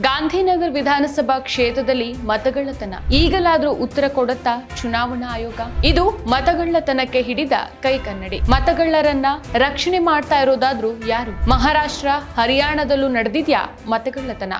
ಗಾಂಧಿನಗರ್ ವಿಧಾನಸಭಾ ಕ್ಷೇತ್ರದಲ್ಲಿ ಮತಗಳ್ಳತನ. ಈಗಲಾದ್ರೂ ಉತ್ತರ ಕೊಡುತ್ತಾ ಚುನಾವಣಾ ಆಯೋಗ? ಇದು ಮತಗಳ್ಳತನಕ್ಕೆ ಹಿಡಿದ ಕೈ ಕನ್ನಡಿ ಮತಗಳ್ಳರನ್ನ ರಕ್ಷಣೆ ಮಾಡ್ತಾ ಇರೋದಾದ್ರೂ ಯಾರು? ಮಹಾರಾಷ್ಟ್ರ, ಹರಿಯಾಣದಲ್ಲೂ ನಡೆದಿದ್ಯಾ ಮತಗಳ್ಳತನ?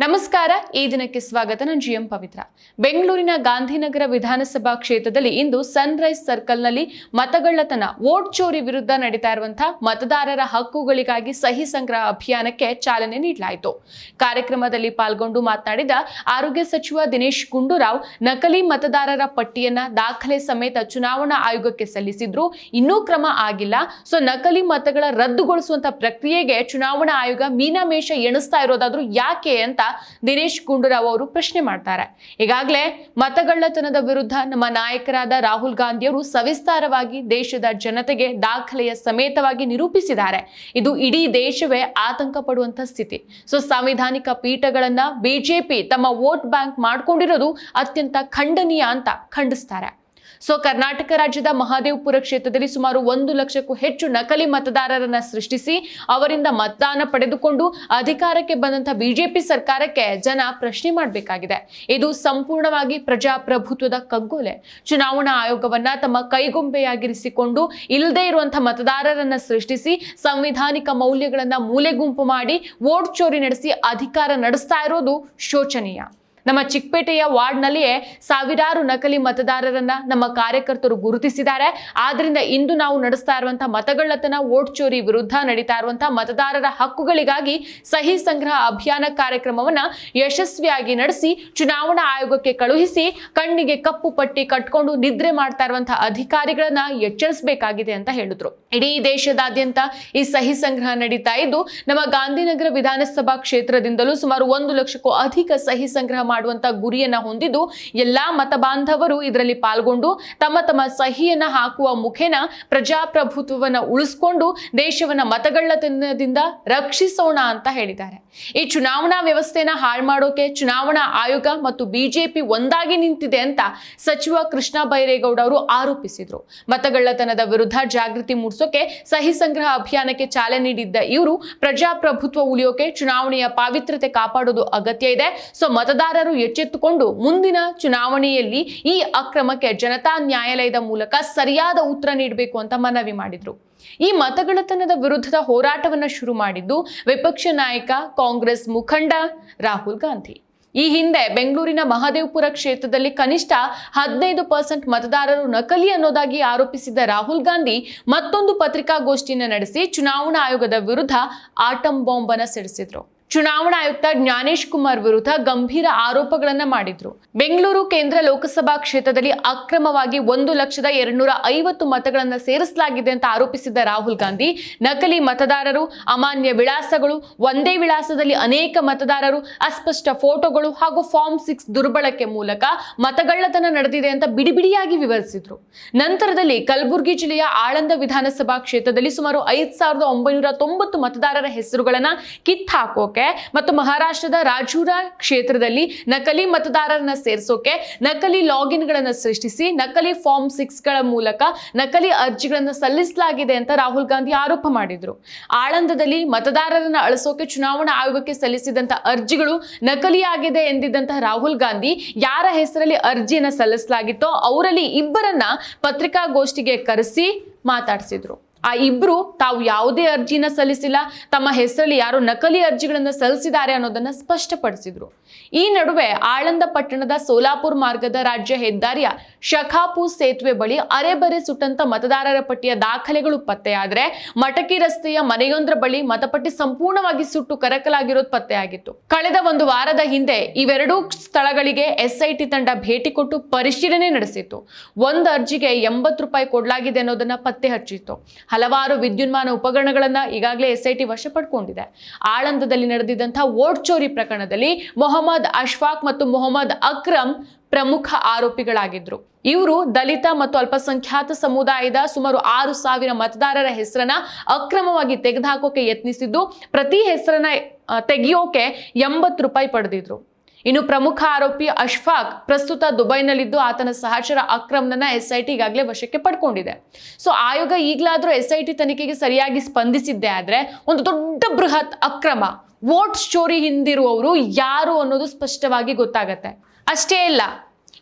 ನಮಸ್ಕಾರ, ಈ ದಿನಕ್ಕೆ ಸ್ವಾಗತ. ನಾನು ಜಿ ಎಂ ಪವಿತ್ರ. ಬೆಂಗಳೂರಿನ ಗಾಂಧಿನಗರ ವಿಧಾನಸಭಾ ಕ್ಷೇತ್ರದಲ್ಲಿ ಇಂದು ಸನ್ರೈಸ್ ಸರ್ಕಲ್ನಲ್ಲಿ ಮತಗಳ್ಳತನ, ವೋಟ್ ಚೋರಿ ವಿರುದ್ಧ ನಡೀತಾ ಇರುವಂತಹ ಮತದಾರರ ಹಕ್ಕುಗಳಿಗಾಗಿ ಸಹಿ ಸಂಗ್ರಹ ಅಭಿಯಾನಕ್ಕೆ ಚಾಲನೆ ನೀಡಲಾಯಿತು. ಕಾರ್ಯಕ್ರಮದಲ್ಲಿ ಪಾಲ್ಗೊಂಡು ಮಾತನಾಡಿದ ಆರೋಗ್ಯ ಸಚಿವ ದಿನೇಶ್ ಗುಂಡೂರಾವ್, ನಕಲಿ ಮತದಾರರ ಪಟ್ಟಿಯನ್ನ ದಾಖಲೆ ಸಮೇತ ಚುನಾವಣಾ ಆಯೋಗಕ್ಕೆ ಸಲ್ಲಿಸಿದ್ರು ಇನ್ನೂ ಕ್ರಮ ಆಗಿಲ್ಲ. ಸೊ, ನಕಲಿ ಮತಗಳ ರದ್ದುಗೊಳಿಸುವಂತಹ ಪ್ರಕ್ರಿಯೆಗೆ ಚುನಾವಣಾ ಆಯೋಗ ಮೀನಾಮೇಷ ಎಣಿಸ್ತಾ ಇರೋದಾದ್ರೂ ಯಾಕೆ ಅಂತ ದಿನೇಶ್ ಗುಂಡೂರಾವ್ ಅವರು ಪ್ರಶ್ನೆ ಮಾಡ್ತಾರೆ. ಈಗಾಗಲೇ ಮತಗಳ್ಳತನದ ವಿರುದ್ಧ ನಮ್ಮ ನಾಯಕರಾದ ರಾಹುಲ್ ಗಾಂಧಿಯವರು ಸವಿಸ್ತಾರವಾಗಿ ದೇಶದ ಜನತೆಗೆ ದಾಖಲೆಯ ಸಮೇತವಾಗಿ ನಿರೂಪಿಸಿದ್ದಾರೆ. ಇದು ಇಡೀ ದೇಶವೇ ಆತಂಕ ಪಡುವಂತ ಸ್ಥಿತಿ. ಸೊ, ಸಾಂವಿಧಾನಿಕ ಪೀಠಗಳನ್ನ ಬಿಜೆಪಿ ತಮ್ಮ ವೋಟ್ ಬ್ಯಾಂಕ್ ಮಾಡ್ಕೊಂಡಿರೋದು ಅತ್ಯಂತ ಖಂಡನೀಯ ಅಂತ ಖಂಡಿಸ್ತಾರೆ. ಸೊ ಕರ್ನಾಟಕ ರಾಜ್ಯದ ಮಹಾದೇವಪುರ ಕ್ಷೇತ್ರದಲ್ಲಿ ಸುಮಾರು ಒಂದು ಲಕ್ಷಕ್ಕೂ ಹೆಚ್ಚು ನಕಲಿ ಮತದಾರರನ್ನ ಸೃಷ್ಟಿಸಿ ಅವರಿಂದ ಮತದಾನ ಪಡೆದುಕೊಂಡು ಅಧಿಕಾರಕ್ಕೆ ಬಂದಂತಹ ಬಿಜೆಪಿ ಸರ್ಕಾರಕ್ಕೆ ಜನ ಪ್ರಶ್ನೆ ಮಾಡಬೇಕಾಗಿದೆ. ಇದು ಸಂಪೂರ್ಣವಾಗಿ ಪ್ರಜಾಪ್ರಭುತ್ವದ ಕಗ್ಗೊಲೆ. ಚುನಾವಣಾ ಆಯೋಗವನ್ನ ತಮ್ಮ ಕೈಗೊಂಬೆಯಾಗಿರಿಸಿಕೊಂಡು ಇಲ್ಲದೆ ಇರುವಂತಹ ಮತದಾರರನ್ನ ಸೃಷ್ಟಿಸಿ ಸಂವಿಧಾನಿಕ ಮೌಲ್ಯಗಳನ್ನ ಮೂಲೆಗುಂಪು ಮಾಡಿ ವೋಟ್ ಚೋರಿ ನಡೆಸಿ ಅಧಿಕಾರ ನಡೆಸ್ತಾ ಇರೋದು ಶೋಚನೀಯ. ನಮ್ಮ ಚಿಕ್ಕಪೇಟೆಯ ವಾರ್ಡ್ನಲ್ಲಿಯೇ ಸಾವಿರಾರು ನಕಲಿ ಮತದಾರರನ್ನ ನಮ್ಮ ಕಾರ್ಯಕರ್ತರು ಗುರುತಿಸಿದ್ದಾರೆ. ಆದ್ರಿಂದ ಇಂದು ನಾವು ನಡೆಸ್ತಾ ಇರುವಂತಹ ಮತಗಳ್ಳತನ ವೋಟ್ ಚೋರಿ ವಿರುದ್ಧ ನಡೀತಾ ಇರುವಂತಹ ಮತದಾರರ ಹಕ್ಕುಗಳಿಗಾಗಿ ಸಹಿ ಸಂಗ್ರಹ ಅಭಿಯಾನ ಕಾರ್ಯಕ್ರಮವನ್ನ ಯಶಸ್ವಿಯಾಗಿ ನಡೆಸಿ, ಚುನಾವಣಾ ಆಯೋಗಕ್ಕೆ ಕಳುಹಿಸಿ, ಕಣ್ಣಿಗೆ ಕಪ್ಪು ಪಟ್ಟಿ ಕಟ್ಕೊಂಡು ನಿದ್ರೆ ಮಾಡ್ತಾ ಇರುವಂತಹ ಅಧಿಕಾರಿಗಳನ್ನ ಎಚ್ಚರಿಸಬೇಕಾಗಿದೆ ಅಂತ ಹೇಳಿದ್ರು. ಇಡೀ ದೇಶದಾದ್ಯಂತ ಈ ಸಹಿ ಸಂಗ್ರಹ ನಡೀತಾ ಇದ್ದು, ನಮ್ಮ ಗಾಂಧಿನಗರ ವಿಧಾನಸಭಾ ಕ್ಷೇತ್ರದಿಂದಲೂ ಸುಮಾರು ಒಂದು ಲಕ್ಷಕ್ಕೂ ಅಧಿಕ ಸಹಿ ಸಂಗ್ರಹ ಮಾಡುವಂತ ಗುರಿಯನ್ನ ಹೊಂದಿದ್ದು ಎಲ್ಲಾ ಮತ ಬಾಂಧವರು ಇದರಲ್ಲಿ ಪಾಲ್ಗೊಂಡು ತಮ್ಮ ತಮ್ಮ ಸಹಿಯನ್ನ ಹಾಕುವ ಮುಖೇನ ಪ್ರಜಾಪ್ರಭುತ್ವವನ್ನ ಉಳಿಸ್ಕೊಂಡು ದೇಶವನ್ನ ಮತಗಳ್ಳತನದಿಂದ ರಕ್ಷಿಸೋಣ ಅಂತ ಹೇಳಿದ್ದಾರೆ. ಈ ಚುನಾವಣಾ ವ್ಯವಸ್ಥೆನ ಹಾಳು ಮಾಡೋಕೆ ಚುನಾವಣಾ ಆಯೋಗ ಮತ್ತು ಬಿಜೆಪಿ ಒಂದಾಗಿ ನಿಂತಿದೆ ಅಂತ ಸಚಿವ ಕೃಷ್ಣ ಬೈರೇಗೌಡ ಅವರು ಆರೋಪಿಸಿದ್ರು. ಮತಗಳ್ಳತನದ ವಿರುದ್ಧ ಜಾಗೃತಿ ಮೂಡಿಸೋಕೆ ಸಹಿ ಸಂಗ್ರಹ ಅಭಿಯಾನಕ್ಕೆ ಚಾಲನೆ ನೀಡಿದ್ದ ಇವರು ಪ್ರಜಾಪ್ರಭುತ್ವ ಉಳಿಯೋಕೆ ಚುನಾವಣೆಯ ಪಾವಿತ್ರ್ಯತೆ ಕಾಪಾಡೋದು ಅಗತ್ಯ ಇದೆ. ಸೊ ಮತದಾರರು ಎಚ್ಚೆತ್ತುಕೊಂಡು ಮುಂದಿನ ಚುನಾವಣೆಯಲ್ಲಿ ಈ ಅಕ್ರಮಕ್ಕೆ ಜನತಾ ನ್ಯಾಯಾಲಯದ ಮೂಲಕ ಸರಿಯಾದ ಉತ್ತರ ನೀಡಬೇಕು ಅಂತ ಮನವಿ ಮಾಡಿದ್ರು. ಈ ಮತಗಳತನದ ವಿರುದ್ಧದ ಹೋರಾಟವನ್ನ ಶುರು ಮಾಡಿದ್ದು ವಿಪಕ್ಷ ನಾಯಕ, ಕಾಂಗ್ರೆಸ್ ಮುಖಂಡ ರಾಹುಲ್ ಗಾಂಧಿ. ಈ ಹಿಂದೆ ಬೆಂಗಳೂರಿನ ಮಹದೇವಪುರ ಕ್ಷೇತ್ರದಲ್ಲಿ ಕನಿಷ್ಠ ಹದಿನೈದು ಪರ್ಸೆಂಟ್ ಮತದಾರರು ನಕಲಿ ಅನ್ನೋದಾಗಿ ಆರೋಪಿಸಿದ್ದ ರಾಹುಲ್ ಗಾಂಧಿ ಮತ್ತೊಂದು ಪತ್ರಿಕಾಗೋಷ್ಠಿಯನ್ನು ನಡೆಸಿ ಚುನಾವಣಾ ಆಯೋಗದ ವಿರುದ್ಧ ಆಟಂ ಬಾಂಬ್ ಸಿಡಿಸಿದರು ಸಿಡಿಸಿದ್ರು. ಚುನಾವಣಾ ಆಯುಕ್ತ ಜ್ಞಾನೇಶ್ ಕುಮಾರ್ ವಿರುದ್ಧ ಗಂಭೀರ ಆರೋಪಗಳನ್ನು ಮಾಡಿದ್ರು. ಬೆಂಗಳೂರು ಕೇಂದ್ರ ಲೋಕಸಭಾ ಕ್ಷೇತ್ರದಲ್ಲಿ ಅಕ್ರಮವಾಗಿ ಒಂದು ಲಕ್ಷದ ಎರಡ್ನೂರ ಐವತ್ತು ಮತಗಳನ್ನು ಸೇರಿಸಲಾಗಿದೆ ಅಂತ ಆರೋಪಿಸಿದ್ದ ರಾಹುಲ್ ಗಾಂಧಿ, ನಕಲಿ ಮತದಾರರು, ಅಮಾನ್ಯ ವಿಳಾಸಗಳು, ಒಂದೇ ವಿಳಾಸದಲ್ಲಿ ಅನೇಕ ಮತದಾರರು, ಅಸ್ಪಷ್ಟ ಫೋಟೋಗಳು ಹಾಗೂ ಫಾರ್ಮ್ ಸಿಕ್ಸ್ ದುರ್ಬಳಕೆ ಮೂಲಕ ಮತಗಳ್ಳತನ ನಡೆದಿದೆ ಅಂತ ಬಿಡಿಬಿಡಿಯಾಗಿ ವಿವರಿಸಿದ್ರು. ನಂತರದಲ್ಲಿ ಕಲಬುರಗಿ ಜಿಲ್ಲೆಯ ಆಳಂದ ವಿಧಾನಸಭಾ ಕ್ಷೇತ್ರದಲ್ಲಿ ಸುಮಾರು ಐದು ಸಾವಿರದ ಒಂಬೈನೂರ ತೊಂಬತ್ತು ಮತದಾರರ ಹೆಸರುಗಳನ್ನು ಕಿತ್ತಾಕೋಕೆ ಮತ್ತು ಮಹಾರಾಷ್ಟ್ರದ ರಾಜೂರ ಕ್ಷೇತ್ರದಲ್ಲಿ ನಕಲಿ ಮತದಾರರನ್ನ ಸೇರಿಸೋಕೆ, ನಕಲಿ ಲಾಗಿನ್ ಗಳನ್ನ ಸೃಷ್ಟಿಸಿ, ನಕಲಿ ಫಾರ್ಮ್ ಸಿಕ್ಸ್ಗಳ ಮೂಲಕ ನಕಲಿ ಅರ್ಜಿಗಳನ್ನ ಸಲ್ಲಿಸಲಾಗಿದೆ ಅಂತ ರಾಹುಲ್ ಗಾಂಧಿ ಆರೋಪ ಮಾಡಿದ್ರು. ಆಳಂದದಲ್ಲಿ ಮತದಾರರನ್ನ ಅಳಿಸೋಕೆ ಚುನಾವಣಾ ಆಯೋಗಕ್ಕೆ ಸಲ್ಲಿಸಿದಂತ ಅರ್ಜಿಗಳು ನಕಲಿಯಾಗಿದೆ ಎಂದಿದ್ದಂತಹ ರಾಹುಲ್ ಗಾಂಧಿ ಯಾರ ಹೆಸರಲ್ಲಿ ಅರ್ಜಿಯನ್ನ ಸಲ್ಲಿಸಲಾಗಿತ್ತೋ, ಅವರಲ್ಲಿ ಇಬ್ಬರನ್ನ ಪತ್ರಿಕಾಗೋಷ್ಠಿಗೆ ಕರೆಸಿ ಮಾತಾಡಿಸಿದ್ರು. ಆ ಇಬ್ರು ತಾವು ಯಾವುದೇ ಅರ್ಜಿನ ಸಲ್ಲಿಸಿಲ್ಲ, ತಮ್ಮ ಹೆಸರಲ್ಲಿ ಯಾರು ನಕಲಿ ಅರ್ಜಿಗಳನ್ನು ಸಲ್ಲಿಸಿದ್ದಾರೆ ಅನ್ನೋದನ್ನ ಸ್ಪಷ್ಟಪಡಿಸಿದ್ರು. ಈ ನಡುವೆ ಆಳಂದ ಪಟ್ಟಣದ ಸೋಲಾಪುರ್ ಮಾರ್ಗದ ರಾಜ್ಯ ಹೆದ್ದಾರಿಯ ಶಖಾಪು ಸೇತುವೆ ಬಳಿ ಅರೆಬರೆ ಸುಟ್ಟಂತ ಮತದಾರರ ಪಟ್ಟಿಯ ದಾಖಲೆಗಳು ಪತ್ತೆಯಾದ್ರೆ, ಮಟಕಿ ರಸ್ತೆಯ ಮನೆಯೊಂದರ ಬಳಿ ಮತಪಟ್ಟಿ ಸಂಪೂರ್ಣವಾಗಿ ಸುಟ್ಟು ಕರಕಲಾಗಿರೋದು ಪತ್ತೆಯಾಗಿತ್ತು. ಕಳೆದ ಒಂದು ವಾರದ ಹಿಂದೆ ಇವೆರಡೂ ಸ್ಥಳಗಳಿಗೆ ಎಸ್ಐಟಿ ತಂಡ ಭೇಟಿ ಕೊಟ್ಟು ಪರಿಶೀಲನೆ ನಡೆಸಿತ್ತು. ಒಂದು ಅರ್ಜಿಗೆ ಎಂಬತ್ತು ರೂಪಾಯಿ ಕೊಡಲಾಗಿದೆ ಅನ್ನೋದನ್ನ ಪತ್ತೆ ಹಚ್ಚಿತ್ತು. ಹಲವಾರು ವಿದ್ಯುನ್ಮಾನ ಉಪಕರಣಗಳನ್ನ ಈಗಾಗಲೇ ಎಸ್ಐಟಿ ವಶಪಡ್ಕೊಂಡಿದೆ. ಆಳಂದದಲ್ಲಿ ನಡೆದಿದ್ದಂತಹ ವೋಟ್ ಚೋರಿ ಪ್ರಕರಣದಲ್ಲಿ ಮೊಹಮ್ಮದ್ ಅಶ್ಫಾಕ್ ಮತ್ತು ಮೊಹಮ್ಮದ್ ಅಕ್ರಮ್ ಪ್ರಮುಖ ಆರೋಪಿಗಳಾಗಿದ್ದರು ಇವರು ದಲಿತ ಮತ್ತು ಅಲ್ಪಸಂಖ್ಯಾತ ಸಮುದಾಯದ ಸುಮಾರು ಆರು ಸಾವಿರ ಮತದಾರರ ಹೆಸರನ್ನ ಅಕ್ರಮವಾಗಿ ತೆಗೆದುಹಾಕೋಕೆ ಯತ್ನಿಸಿದ್ದು, ಪ್ರತಿ ಹೆಸರನ್ನ ತೆಗೆಯೋಕೆ ಎಂಬತ್ತು ರೂಪಾಯಿ ಪಡೆದಿದ್ರು. ಇನ್ನು ಪ್ರಮುಖ ಆರೋಪಿ ಅಶ್ಫಾಕ್ ಪ್ರಸ್ತುತ ದುಬೈನಲ್ಲಿದ್ದು ಆತನ ಸಹಚರ ಅಕ್ರಮ್ನ ಎಸ್ಐಟಿ ಈಗಾಗಲೇ ವಶಕ್ಕೆ ಪಡ್ಕೊಂಡಿದೆ. ಸೊ ಆಯೋಗ ಈಗಲಾದರೂ ಎಸ್ಐಟಿ ತನಿಖೆಗೆ ಸರಿಯಾಗಿ ಸ್ಪಂದಿಸಿದ್ದೆ ಆದರೆ ಒಂದು ದೊಡ್ಡ ಬೃಹತ್ ಅಕ್ರಮ, ವೋಟ್ ಸ್ಟೋರಿ ಹಿಂದಿರುವವರು ಯಾರು ಅನ್ನೋದು ಸ್ಪಷ್ಟವಾಗಿ ಗೊತ್ತಾಗತ್ತೆ. ಅಷ್ಟೇ ಇಲ್ಲ.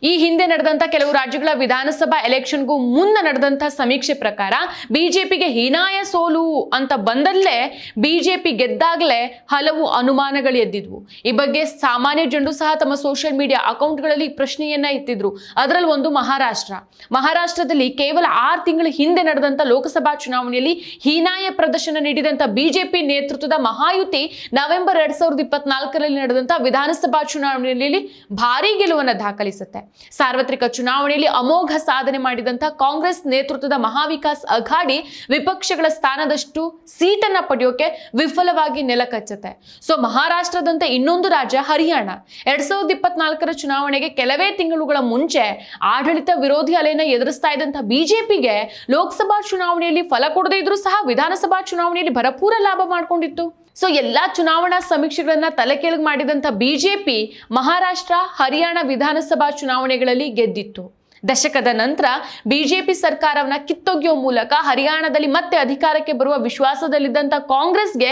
ಈ ಹಿಂದೆ ನಡೆದಂತ ಕೆಲವು ರಾಜ್ಯಗಳ ವಿಧಾನಸಭಾ ಎಲೆಕ್ಷನ್ಗೂ ಮುನ್ನ ನಡೆದಂತ ಸಮೀಕ್ಷೆ ಪ್ರಕಾರ ಬಿಜೆಪಿಗೆ ಹೀನಾಯ ಸೋಲು ಅಂತ ಬಂದಲ್ಲೇ ಬಿಜೆಪಿ ಗೆದ್ದಾಗಲೇ ಹಲವು ಅನುಮಾನಗಳು ಎದ್ದಿದ್ವು. ಈ ಬಗ್ಗೆ ಸಾಮಾನ್ಯ ಜನರು ಸಹ ತಮ್ಮ ಸೋಷಿಯಲ್ ಮೀಡಿಯಾ ಅಕೌಂಟ್ಗಳಲ್ಲಿ ಪ್ರಶ್ನೆಯನ್ನ ಎತ್ತಿದ್ರು. ಅದರಲ್ಲಿ ಒಂದು ಮಹಾರಾಷ್ಟ್ರ. ಮಹಾರಾಷ್ಟ್ರದಲ್ಲಿ ಕೇವಲ ಆರು ತಿಂಗಳ ಹಿಂದೆ ನಡೆದಂತ ಲೋಕಸಭಾ ಚುನಾವಣೆಯಲ್ಲಿ ಹೀನಾಯ ಪ್ರದರ್ಶನ ನೀಡಿದಂತ ಬಿಜೆಪಿ ನೇತೃತ್ವದ ಮಹಾಯುತಿ ನವೆಂಬರ್ ಎರಡ್ ಸಾವಿರದ ಇಪ್ಪತ್ನಾಲ್ಕರಲ್ಲಿ ನಡೆದಂತ ವಿಧಾನಸಭಾ ಚುನಾವಣೆಯಲ್ಲಿ ಭಾರೀ ಗೆಲುವನ್ನು ದಾಖಲಿಸುತ್ತೆ. ಸಾರ್ವತ್ರಿಕ ಚುನಾವಣೆಯಲ್ಲಿ ಅಮೋಘ ಸಾಧನೆ ಮಾಡಿದಂತಹ ಕಾಂಗ್ರೆಸ್ ನೇತೃತ್ವದ ಮಹಾವಿಕಾಸ್ ಅಘಾಡಿ ವಿಪಕ್ಷಗಳ ಸ್ಥಾನದಷ್ಟು ಸೀಟನ್ನ ಪಡೆಯೋಕೆ ವಿಫಲವಾಗಿ ನೆಲಕಚ್ಚುತ್ತೆ ಸೊ, ಮಹಾರಾಷ್ಟ್ರದಂತೆ ಇನ್ನೊಂದು ರಾಜ್ಯ ಹರಿಯಾಣ. ಎರಡ್ ಸಾವಿರದ ಇಪ್ಪತ್ನಾಲ್ಕರ ಚುನಾವಣೆಗೆ ಕೆಲವೇ ತಿಂಗಳುಗಳ ಮುಂಚೆ ಆಡಳಿತ ವಿರೋಧಿ ಅಲೆಯನ್ನ ಎದುರಿಸ್ತಾ ಇದ್ದಂತಹ ಬಿಜೆಪಿಗೆ ಲೋಕಸಭಾ ಚುನಾವಣೆಯಲ್ಲಿ ಫಲ ಕೊಡದೇ ಇದ್ರೂ ಸಹ ವಿಧಾನಸಭಾ ಚುನಾವಣೆಯಲ್ಲಿ ಭರಪೂರ ಲಾಭ ಮಾಡ್ಕೊಂಡಿತ್ತು. ಸೊ, ಎಲ್ಲಾ ಚುನಾವಣಾ ಸಮೀಕ್ಷೆಗಳನ್ನ ತಲೆ ಕೆಳಗೆ ಮಾಡಿದಂತ ಬಿಜೆಪಿ ಮಹಾರಾಷ್ಟ್ರ, ಹರಿಯಾಣ ವಿಧಾನಸಭಾ ಚುನಾವಣೆಗಳಲ್ಲಿ ಗೆದ್ದಿತ್ತು. ದಶಕದ ನಂತರ ಬಿಜೆಪಿ ಸರ್ಕಾರವನ್ನ ಕಿತ್ತೊಗೆಯುವ ಮೂಲಕ ಹರಿಯಾಣದಲ್ಲಿ ಮತ್ತೆ ಅಧಿಕಾರಕ್ಕೆ ಬರುವ ವಿಶ್ವಾಸದಲ್ಲಿದ್ದಂಥ ಕಾಂಗ್ರೆಸ್ಗೆ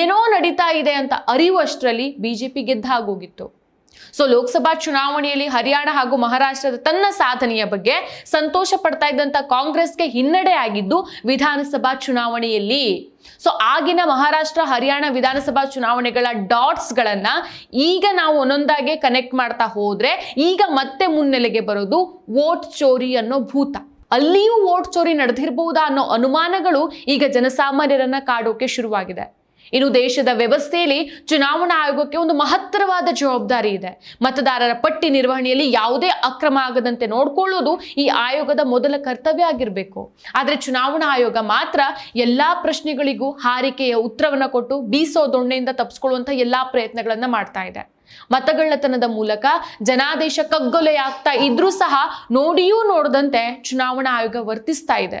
ಏನೋ ನಡೀತಾ ಇದೆ ಅಂತ ಅರಿಯುವಷ್ಟರಲ್ಲಿ ಬಿಜೆಪಿ ಗೆದ್ದಾಗೋಗಿತ್ತು ಸೊ ಲೋಕಸಭಾ ಚುನಾವಣೆಯಲ್ಲಿ ಹರಿಯಾಣ ಹಾಗೂ ಮಹಾರಾಷ್ಟ್ರದ ತನ್ನ ಸಾಧನೆಯ ಬಗ್ಗೆ ಸಂತೋಷ ಪಡ್ತಾ ಇದ್ದಂತ ಕಾಂಗ್ರೆಸ್ಗೆ ಹಿನ್ನಡೆ ಆಗಿದ್ದು ವಿಧಾನಸಭಾ ಚುನಾವಣೆಯಲ್ಲಿ. ಸೊ ಆಗಿನ ಮಹಾರಾಷ್ಟ್ರ ಹರಿಯಾಣ ವಿಧಾನಸಭಾ ಚುನಾವಣೆಗಳ ಡಾಟ್ಸ್ ಗಳನ್ನ ಈಗ ನಾವು ಒಂದೊಂದಾಗೆ ಕನೆಕ್ಟ್ ಮಾಡ್ತಾ ಹೋದ್ರೆ ಈಗ ಮತ್ತೆ ಮುನ್ನೆಲೆಗೆ ಬರೋದು ವೋಟ್ ಚೋರಿ ಅನ್ನೋ ಭೂತ. ಅಲ್ಲಿಯೂ ವೋಟ್ ಚೋರಿ ನಡೆದಿರಬಹುದಾ ಅನ್ನೋ ಅನುಮಾನಗಳು ಈಗ ಜನಸಾಮಾನ್ಯರನ್ನ ಕಾಡೋಕೆ ಶುರುವಾಗಿದೆ. ಇನ್ನು ದೇಶದ ವ್ಯವಸ್ಥೆಯಲ್ಲಿ ಚುನಾವಣಾ ಆಯೋಗಕ್ಕೆ ಒಂದು ಮಹತ್ತರವಾದ ಜವಾಬ್ದಾರಿ ಇದೆ. ಮತದಾರರ ಪಟ್ಟಿ ನಿರ್ವಹಣೆಯಲ್ಲಿ ಯಾವುದೇ ಅಕ್ರಮ ಆಗದಂತೆ ನೋಡಿಕೊಳ್ಳುವುದು ಈ ಆಯೋಗದ ಮೊದಲ ಕರ್ತವ್ಯ ಆಗಿರಬೇಕು. ಆದರೆ ಚುನಾವಣಾ ಆಯೋಗ ಮಾತ್ರ ಎಲ್ಲಾ ಪ್ರಶ್ನೆಗಳಿಗೂ ಹಾರಿಕೆಯ ಉತ್ತರವನ್ನು ಕೊಟ್ಟು ಬೀಸೋ ದೊಣ್ಣೆಯಿಂದ ತಪ್ಪಿಸ್ಕೊಳ್ಳುವಂಥ ಎಲ್ಲಾ ಪ್ರಯತ್ನಗಳನ್ನು ಮಾಡ್ತಾ ಇದೆ. ಮತಗಳ್ಳತನದ ಮೂಲಕ ಜನಾದೇಶ ಕಗ್ಗೊಲೆಯಾಗ್ತಾ ಇದ್ರೂ ಸಹ ನೋಡಿಯೂ ನೋಡದಂತೆ ಚುನಾವಣಾ ಆಯೋಗ ವರ್ತಿಸ್ತಾ ಇದೆ.